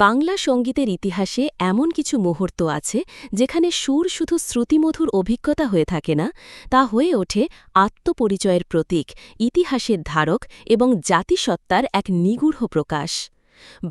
বাংলা সঙ্গীতের ইতিহাসে এমন কিছু মুহূর্ত আছে যেখানে সুর শুধু শ্রুতিমধুর অভিজ্ঞতা হয়ে থাকে না, তা হয়ে ওঠে আত্মপরিচয়ের প্রতীক, ইতিহাসের ধারক এবং জাতিসত্তার এক নিগূঢ় প্রকাশ।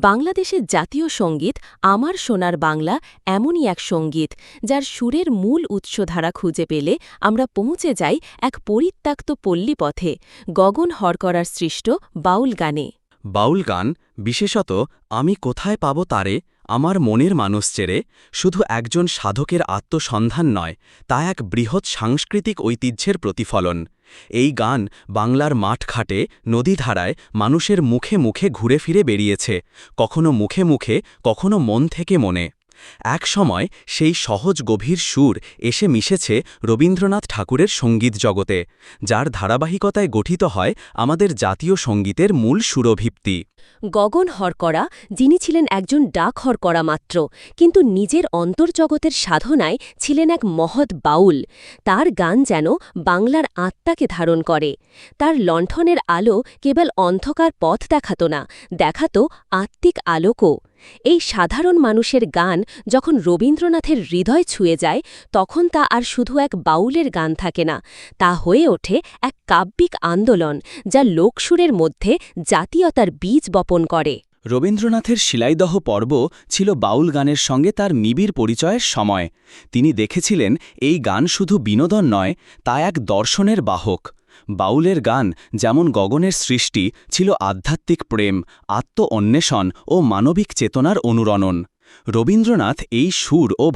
বাংলাদেশের জাতীয় সংগীত, আমার সোনার বাংলা, এমনই এক সংগীত, যার সুরের মূল উৎসধারা খুঁজে পেলে আমরা পৌঁছে যাই এক পরিত্যক্ত পল্লীপথে, গগন হরকরার সৃষ্ট বাউল গানে। বাউল গান বিশেষত, আমি কোথায় পাব তারে, আমার মনের মানুষ চেরে, শুধু একজন সাধকের আত্মসন্ধান নয়, তা এক বৃহৎ সাংস্কৃতিক ঐতিহ্যের প্রতিফলন। এই গান বাংলার মাঠঘাটে, নদীধারায়, মানুষের মুখে মুখে ঘুরে ফিরে বেরিয়েছে, কখনো মুখে মুখে, কখনো মন থেকে মনে। এক সময়, সেই সহজ গভীর সুর এসে মিশেছে রবীন্দ্রনাথ ঠাকুরের সংগীত জগতে, যার ধারাবাহিকতায় গঠিত হয় আমাদের জাতীয় সঙ্গীতের মূল সুরভিপ্তি গগন হরকরা, যিনি ছিলেন একজন ডাক হরকরা মাত্র, কিন্তু নিজের অন্তর্জগতের সাধনায় ছিলেন এক মহৎ বাউল। তার গান যেন বাংলার আত্মাকে ধারণ করে। তার লণ্ঠনের আলো কেবল অন্ধকার পথ দেখাত না, দেখাত আত্মিক আলোকও। এই সাধারণ মানুষের গান যখন রবীন্দ্রনাথের হৃদয় ছুঁয়ে যায়, তখন তা আর শুধু এক বাউলের গান থাকে না, তা হয়ে ওঠে এক কাব্যিক আন্দোলন, যা লোকসুরের মধ্যে জাতীয়তার বীজ বপন করে। রবীন্দ্রনাথের শিলাইদহ পর্ব ছিল বাউল গানের সঙ্গে তার নিবিড় পরিচয়ের সময়। তিনি দেখেছিলেন, এই গান শুধু বিনোদন নয়, তা এক দর্শনের বাহক। বাউলের গান, যেমন গগনের সৃষ্টি, ছিল আধ্যাত্মিক প্রেম আত্ম অন্বেষণ ও মানবিক চেতনার অনুরণন। রবীন্দ্রনাথ এই সুর ও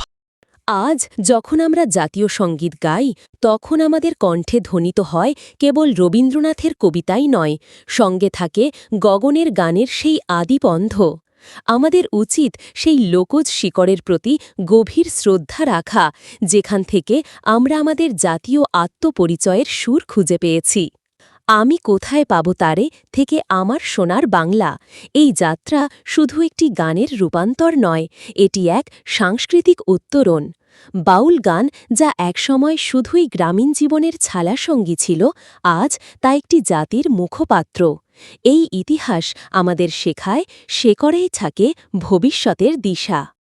আজ যখন আমরা জাতীয় সংগীত গাই, তখন আমাদের কণ্ঠে ধ্বনিত হয় কেবল রবীন্দ্রনাথের কবিতাই নয়, সঙ্গে থাকে গগনের গানের সেই আদিপন্ধ আমাদের উচিত সেই লোকজ শিকড়ের প্রতি গভীর শ্রদ্ধা রাখা, যেখান থেকে আমরা আমাদের জাতীয় আত্মপরিচয়ের সুর খুঁজে পেয়েছি। আমি কোথায় পাব তারে থেকে আমার সোনার বাংলা? এই যাত্রা শুধু একটি গানের রূপান্তর নয়, এটি এক সাংস্কৃতিক উত্তরণ। বাউল গান যা একসময় শুধুই গ্রামীণ জীবনের ছালাসঙ্গী ছিল, আজ তা একটি জাতির মুখপাত্র। এই ইতিহাস আমাদের শেখায় শেকড়েই থাকে ভবিষ্যতের দিশা।